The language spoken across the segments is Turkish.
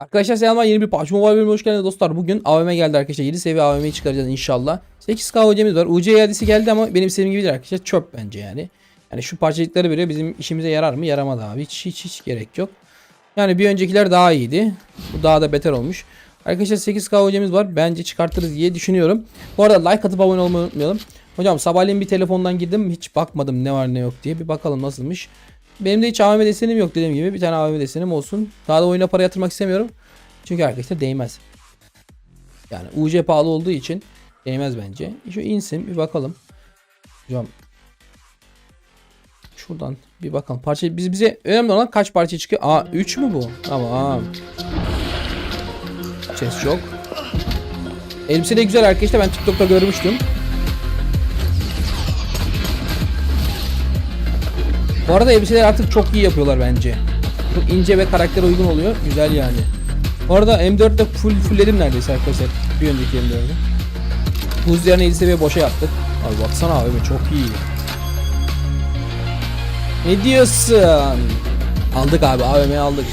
Arkadaşlar selamlar yeni bir PUBG Mobile bölümüne hoş geldiniz dostlar. Bugün AVM geldi arkadaşlar. 7 seviye AVM'yi çıkaracağız inşallah. 8K UC'miz var. UC iadesi geldi ama benim istediğim gibi değil arkadaşlar. Çöp bence yani. Yani şu parçacıkları veriyor. Bizim işimize yarar mı? Yaramadı abi. Hiç hiç hiç gerek yok. Yani bir öncekiler daha iyiydi. Bu daha da beter olmuş. Arkadaşlar 8K UC'miz var. Bence çıkartırız diye düşünüyorum. Bu arada like atıp abone olmayı unutmayalım. Hocam sabahleyin bir telefondan girdim. Hiç bakmadım ne var ne yok diye. Bir bakalım nasılmış. Benim de hiç AVM desenim yok dediğim gibi. Bir tane AVM desenim olsun. Daha da oyuna para yatırmak istemiyorum. Çünkü arkadaşlar değmez. Yani UC pahalı olduğu için değmez bence. Şu insin bir bakalım. Hocam şuradan bir bakalım. Parça biz bize önemli olan kaç parça çıkıyor? Aa 3 mü bu? Tamam. Ses çok. Elbise de güzel arkadaşlar. Ben TikTok'ta görmüştüm. Bu arada elbiseleri artık çok iyi yapıyorlar bence. Çok ince ve karaktere uygun oluyor. Güzel yani. Bu arada M4'te full fullledim neredeyse arkadaşlar. Bir önceki M4'ü. Buz diyarını 7 seviye boşa yaptık. Abi baksana abi çok iyi. Ne diyorsun? Aldık abi AVM'yi aldık.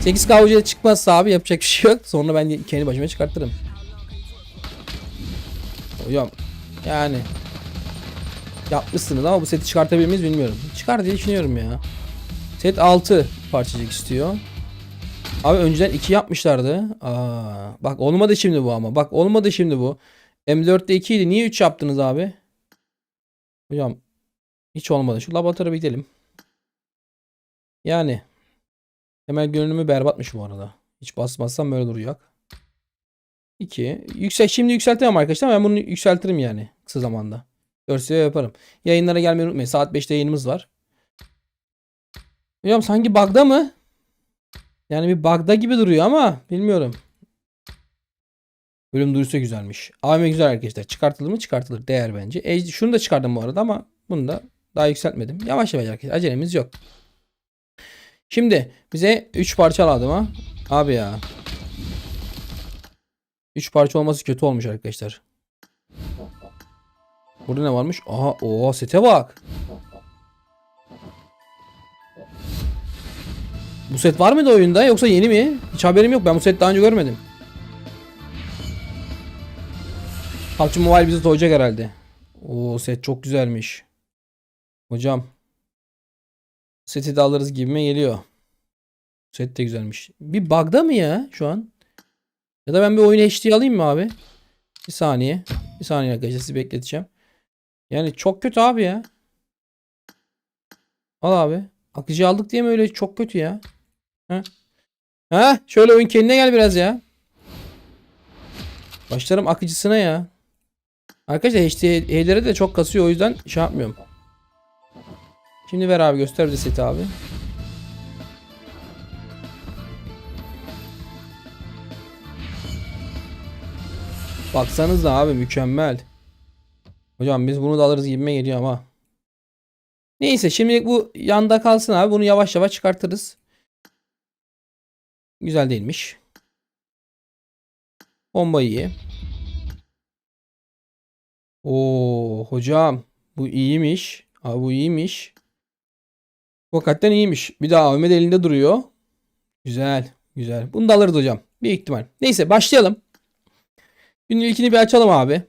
8 KVC'de çıkmazsa abi yapacak bir şey yok. Sonra ben kendi başıma çıkartırım. Hocam yani yapmışsınız ama bu seti çıkartabilir miyiz bilmiyorum. Çıkar diye düşünüyorum ya. Set 6 parçacık istiyor. Abi önceden 2 yapmışlardı. Aa, bak olmadı şimdi bu ama. Bak olmadı şimdi bu. M4'te 2 idi. Niye 3 yaptınız abi? Hocam hiç olmadı. Şu laboratuvara bir gidelim. Yani temel görünümü berbatmış bu arada. Hiç basmazsam böyle duracak. 2. Yüksek şimdi yükseltemem arkadaşlar. Ben bunu yükseltirim yani kısa zamanda. 4 seviye yaparım. Yayınlara gelmeyi unutmayın. Saat 5'te yayınımız var. Hocam sanki bug'da mı? Yani bir bug'da gibi duruyor ama bilmiyorum. Bölüm duyurusu güzelmiş. AVM güzel arkadaşlar. Çıkartılır mı? Çıkartılır. Değer bence. E, şunu da çıkardım bu arada ama bunu da daha yükseltmedim. Yavaş yavaş arkadaşlar. Acelemiz yok. Şimdi bize 3 parça lazım ha. Abi ya. 3 parça olması kötü olmuş arkadaşlar. Burada ne varmış? Aha o sete bak. Bu set var mıydı oyunda yoksa yeni mi? Hiç haberim yok. Ben bu set daha önce görmedim. PUBG Mobile bizi doyacak herhalde. O set çok güzelmiş. Hocam. Seti de alırız gibime geliyor. Set de güzelmiş. Bir bug'da mı ya şu an? Ya da ben bir oyunu HD alayım mı abi? Bir saniye. Bir saniye arkadaşlar sizi bekleteceğim. Yani çok kötü abi ya. Al abi. Akıcı aldık diye mi öyle çok kötü ya? Ha? Ha? Şöyle oyun kendine gel biraz ya. Başlarım akıcısına ya. Arkadaşlar HD'lere de çok kasıyor o yüzden şey yapmıyorum. Şimdi ver abi göster bize seti abi. Baksanıza abi mükemmel. Hocam biz bunu da alırız gibime geliyor ama. Neyse şimdilik bu yanda kalsın abi. Bunu yavaş yavaş çıkartırız. Güzel değilmiş. Bomba iyi. Oo hocam bu iyiymiş. Abi bu iyiymiş. Bu hakikaten iyiymiş. Bir daha de elinde duruyor. Güzel. Güzel. Bunu da alırız hocam. Büyük ihtimal. Neyse başlayalım. Günün ilkini bir açalım abi.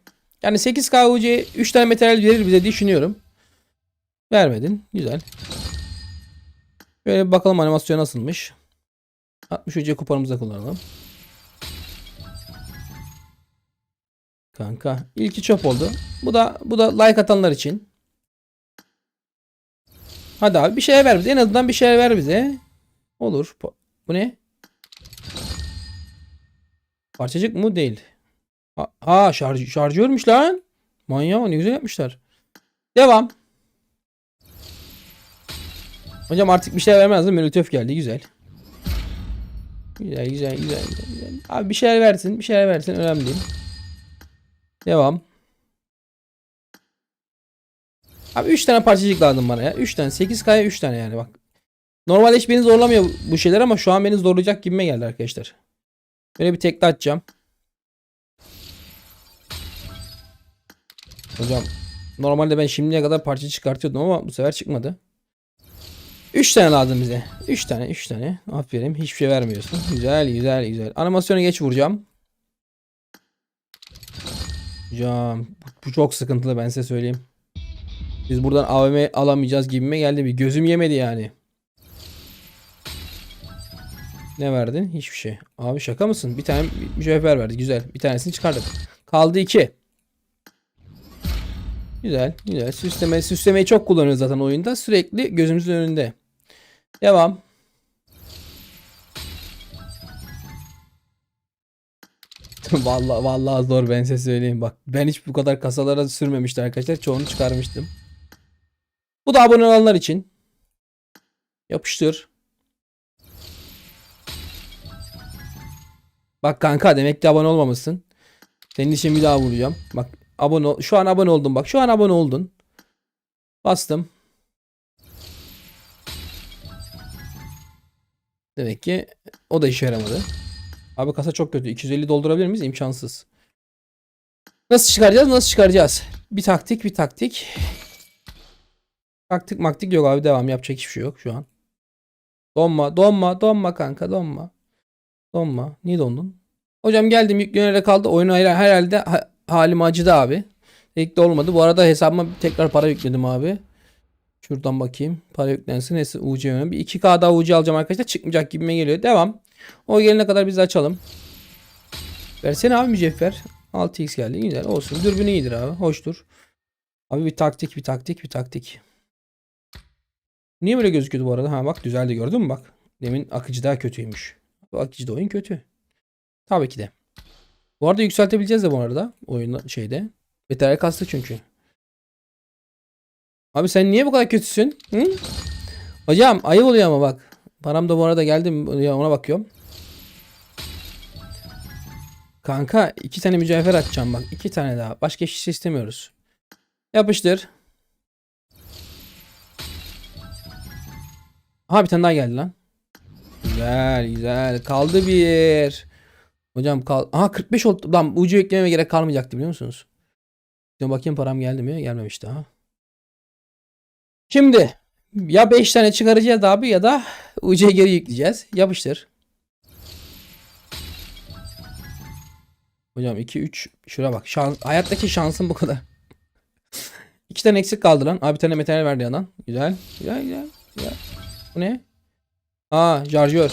Yani 8 KUC 3 tane materyal verir bize düşünüyorum. Vermedin. Güzel. Böyle bir bakalım animasyon nasılmış. 60 UC kuponumuza kullanalım. Kanka ilki çöp oldu. Bu da bu da like atanlar için. Hadi abi bir şey ver bize. En azından bir şey ver bize. Olur. Bu ne? Parçacık mı? Değil. Ha, ha şarj, şarjörmüş lan. Manyak ne güzel yapmışlar. Devam. Hocam artık bir şey vermez değil mi? Molotof geldi güzel. Güzel güzel güzel güzel. Abi bir şeyler versin bir şeyler versin önemli değil. Devam. Abi 3 tane parçacık lazım bana ya. 3 tane 8K'ya 3 tane yani bak. Normalde hiç beni zorlamıyor bu şeyler ama şu an beni zorlayacak gibime geldi arkadaşlar. Böyle bir tekli atacağım. Hocam normalde ben şimdiye kadar parça çıkartıyordum ama bu sefer çıkmadı. 3 tane lazım bize. 3 tane 3 tane. Aferin hiçbir şey vermiyorsun. Güzel güzel güzel. Animasyona geç vuracağım. Hocam bu çok sıkıntılı ben size söyleyeyim. Biz buradan AVM alamayacağız gibime geldi bir. Gözüm yemedi yani. Ne verdin? Hiçbir şey. Abi şaka mısın? Bir tane mücevher verdi. Güzel. Bir tanesini çıkardık. Kaldı iki. Güzel. Güzel. Süsleme, süslemeyi çok kullanıyoruz zaten oyunda. Sürekli gözümüzün önünde. Devam. vallahi vallahi zor ben size söyleyeyim bak. Ben hiç bu kadar kasalara sürmemiştim arkadaşlar. Çoğunu çıkarmıştım. Bu da abone olanlar için. Yapıştır. Bak kanka demek ki abone olmamışsın. Senin için bir daha vuracağım. Bak abone şu an abone oldun bak. Şu an abone oldun. Bastım. Demek ki o da işe yaramadı. Abi kasa çok kötü. 250 doldurabilir miyiz? İmkansız. Nasıl çıkaracağız? Nasıl çıkaracağız? Bir taktik, bir taktik. Taktik maktik yok abi. Devam. Yapacak hiçbir şey yok şu an. Donma, donma, donma kanka, donma. Donma. Niye dondun? Hocam geldim yüklenene kaldı. Oyunu her- herhalde ha- halim acıdı abi. İlk de olmadı. Bu arada hesabıma tekrar para yükledim abi. Şuradan bakayım. Para yüklensin. Neyse UC önemli. Bir 2K daha UC alacağım arkadaşlar. Çıkmayacak gibime geliyor. Devam. O gelene kadar biz açalım. Versene abi mücevher. 6x geldi. Güzel olsun. Dürbün iyidir abi. Hoştur. Abi bir taktik bir taktik bir taktik. Niye böyle gözüküyordu bu arada? Ha bak düzeldi gördün mü bak. Demin akıcı daha kötüymüş. Bu akıcıda oyun kötü. Tabii ki de. Bu arada yükseltebileceğiz de bu arada. Oyunda şeyde. Betere kastı çünkü. Abi sen niye bu kadar kötüsün? Hı? Hocam ayıp oluyor ama bak. Param da bu arada geldi mi? Ona bakıyorum. Kanka iki tane mücevher atacağım bak. iki tane daha. Başka hiçbir şey istemiyoruz. Yapıştır. Aha bir tane daha geldi lan. Güzel güzel. Kaldı bir. Hocam kal. Aha 45 oldu. Lan ucu eklememe gerek kalmayacaktı biliyor musunuz? Bir bakayım param geldi mi? Gelmemiş daha. Şimdi ya 5 tane çıkaracağız abi ya da UC'ye geri yükleyeceğiz. Yapıştır. Hocam 2 3 şura bak. Şans, hayattaki şansım bu kadar. 2 tane eksik kaldı lan. Abi bir tane metal verdi yanan. Güzel. Güzel güzel. güzel. Bu ne? Aa şarjör.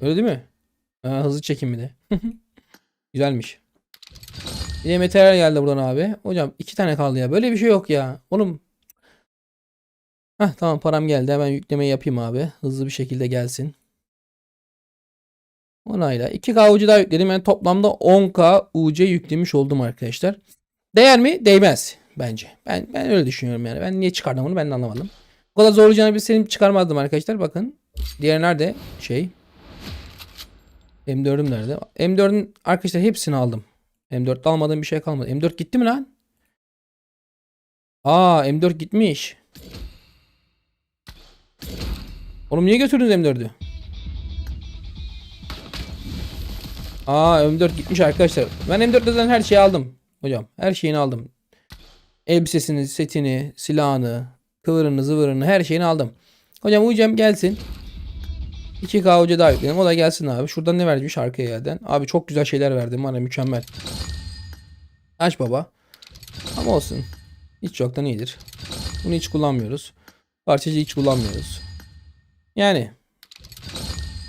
Öyle değil mi? Ha, hızlı çekim bir de. Güzelmiş. Bir de materyal geldi buradan abi. Hocam iki tane kaldı ya. Böyle bir şey yok ya. Oğlum. Heh tamam param geldi. Hemen yüklemeyi yapayım abi. Hızlı bir şekilde gelsin. Onayla. 2K UC daha yükledim. Yani toplamda 10K UC yüklemiş oldum arkadaşlar. Değer mi? Değmez. Bence. Ben ben öyle düşünüyorum yani. Ben niye çıkardım bunu ben de anlamadım. Bu kadar zorlayacağını bir senin çıkarmazdım arkadaşlar. Bakın. Diğer nerede? Şey. M4'üm nerede? M4'ün arkadaşlar hepsini aldım. M4'te almadığım bir şey kalmadı. M4 gitti mi lan? Aa M4 gitmiş. Oğlum niye götürdünüz M4'ü? Aa M4 gitmiş arkadaşlar. Ben M4'ten her şeyi aldım. Hocam her şeyini aldım. Elbisesini, setini, silahını, kıvırını, zıvırını her şeyini aldım. Hocam Ucem gelsin. 2K hoca daha yükleyelim. O da gelsin abi. Şuradan ne vermiş arkaya yerden. Abi çok güzel şeyler verdim. Bana mükemmel. Aç baba. Ama olsun. Hiç yoktan iyidir. Bunu hiç kullanmıyoruz. Parçacı hiç kullanmıyoruz. Yani.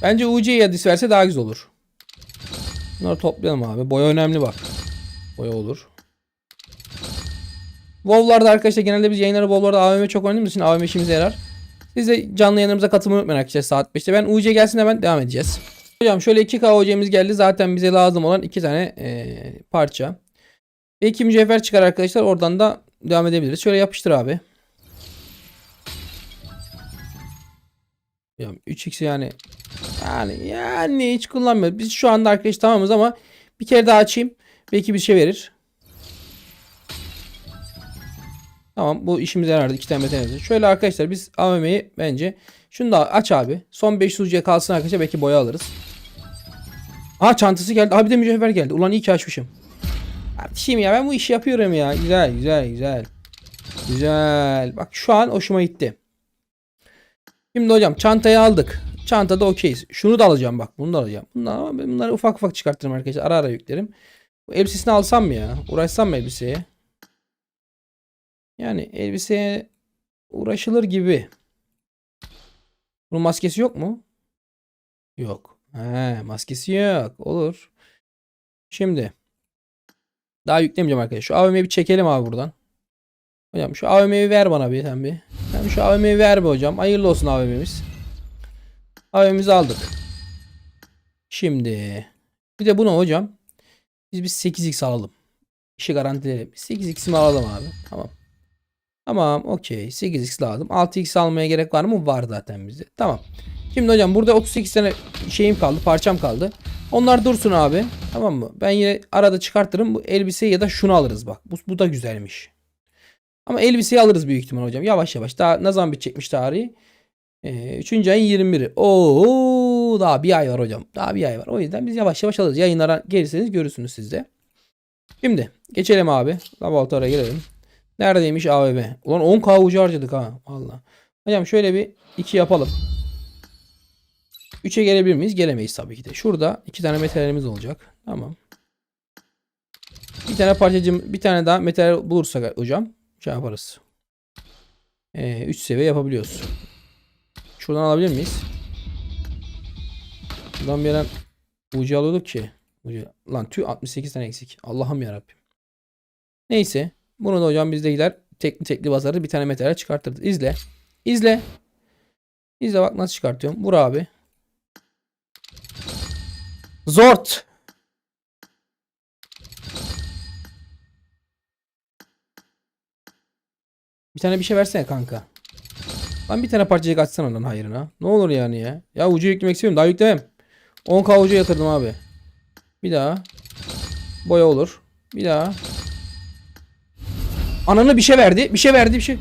Bence UC adis verse daha güzel olur. Bunları toplayalım abi. Boya önemli bak. Boya olur. WoW'larda arkadaşlar genelde biz yayınları WoW'larda AVM çok oynadığımız için AVM işimize yarar. Siz de canlı yayınlarımıza katılmayı unutmayın arkadaşlar saat 5'te. Ben UC gelsin hemen devam edeceğiz. Hocam şöyle 2K UC'miz geldi. Zaten bize lazım olan iki tane eee, parça. Ve iki mücevher çıkar arkadaşlar. Oradan da devam edebiliriz. Şöyle yapıştır abi. Ya 3x yani yani yani hiç kullanmıyoruz. Biz şu anda arkadaş tamamız ama bir kere daha açayım. Belki bir şey verir. Tamam bu işimize yarardı. iki tane metal Şöyle arkadaşlar biz AVM'yi bence şunu da aç abi. Son 500 ucuya kalsın arkadaşlar belki boya alırız. Aa çantası geldi. Abi de mücevher geldi. Ulan iyi ki açmışım. Kardeşim ya ben bu işi yapıyorum ya. Güzel güzel güzel. Güzel. Bak şu an hoşuma gitti. Şimdi hocam çantayı aldık. Çantada okeyiz. Şunu da alacağım bak. Bunu da alacağım. Ben bunları ufak ufak çıkartırım arkadaşlar. Ara ara yüklerim. Bu elbisesini alsam mı ya? Uğraşsam mı elbiseye? Yani elbiseye uğraşılır gibi. Bunun maskesi yok mu? Yok. He, maskesi yok. Olur. Şimdi. Daha yüklemeyeceğim arkadaşlar. Şu AVM'yi bir çekelim abi buradan. Hocam şu AVM'yi ver bana bir sen bir. Sen şu AVM'yi ver be hocam. Hayırlı olsun AVM'miz. AVM'mizi aldık. Şimdi. Bir de bunu hocam. Biz bir 8x alalım. İşi garantileyelim. 8x'imi alalım abi. Tamam. Tamam okey. 8x lazım. 6x almaya gerek var mı? Var zaten bizde. Tamam. Şimdi hocam burada 38 tane şeyim kaldı. Parçam kaldı. Onlar dursun abi. Tamam mı? Ben yine arada çıkartırım. Bu elbiseyi ya da şunu alırız bak. Bu, bu da güzelmiş. Ama elbiseyi alırız büyük ihtimal hocam. Yavaş yavaş. Daha ne zaman bitecekmiş tarihi? Ee, 3. ayın 21'i. Oo daha bir ay var hocam. Daha bir ay var. O yüzden biz yavaş yavaş alırız. Yayınlara gelirseniz görürsünüz siz de. Şimdi geçelim abi. Laboratuvara girelim. Neredeymiş AVM? Ulan 10k ucu harcadık ha. Valla. Hocam şöyle bir 2 yapalım. 3'e gelebilir miyiz? Gelemeyiz tabii ki de. Şurada iki tane metalimiz olacak. Tamam. Bir tane parçacım, bir tane daha metal bulursak hocam şey yaparız. 3 ee, seviye yapabiliyoruz. Şuradan alabilir miyiz? Şuradan bir yerden ucu alıyorduk ki. Ucu. Lan tüy 68 tane eksik. Allah'ım yarabbim. Neyse. Bunu da hocam biz de gider tekli tekli basarız. Bir tane metal çıkartırız. İzle. İzle. İzle bak nasıl çıkartıyorum. Vur abi. Zort. Tane bir şey versene kanka. Lan bir tane parçacık açsana lan hayrına. Ne olur yani ya. Ya ucu yüklemek istiyorum. Daha yüklemem. 10k ucu yatırdım abi. Bir daha. Boya olur. Bir daha. Ananı bir şey verdi. Bir şey verdi bir şey.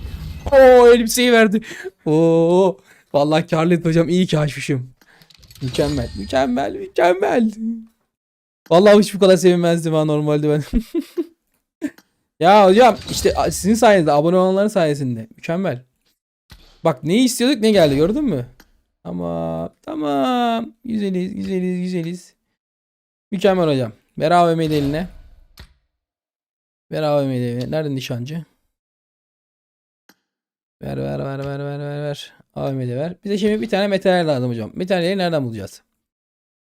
Oo elbiseyi verdi. Oo. Vallahi karlı hocam. İyi ki açmışım. Mükemmel. Mükemmel. Mükemmel. Vallahi hiç bu kadar sevinmezdim ha normalde ben. ya hocam işte sizin sayenizde abone olanların sayesinde. Mükemmel. Bak ne istiyorduk ne geldi gördün mü? Tamam. Tamam. Güzeliz güzeliz güzeliz. Mükemmel hocam. Ver AVM'yi eline. Ver AVM'yi eline. Nerede nişancı? Ver ver ver ver ver ver ver. AVM'de ver. Bize şimdi bir tane metal lazım hocam. Metalleri nereden bulacağız?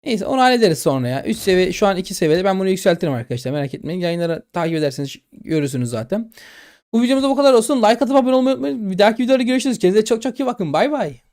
Neyse onu hallederiz sonra ya. 3 seviye şu an 2 seviyede. Ben bunu yükseltirim arkadaşlar. Merak etmeyin. Yayınları takip ederseniz görürsünüz zaten. Bu videomuzda bu kadar olsun. Like atıp abone olmayı unutmayın. Bir dahaki videoda görüşürüz. Kendinize çok çok iyi bakın. Bay bay.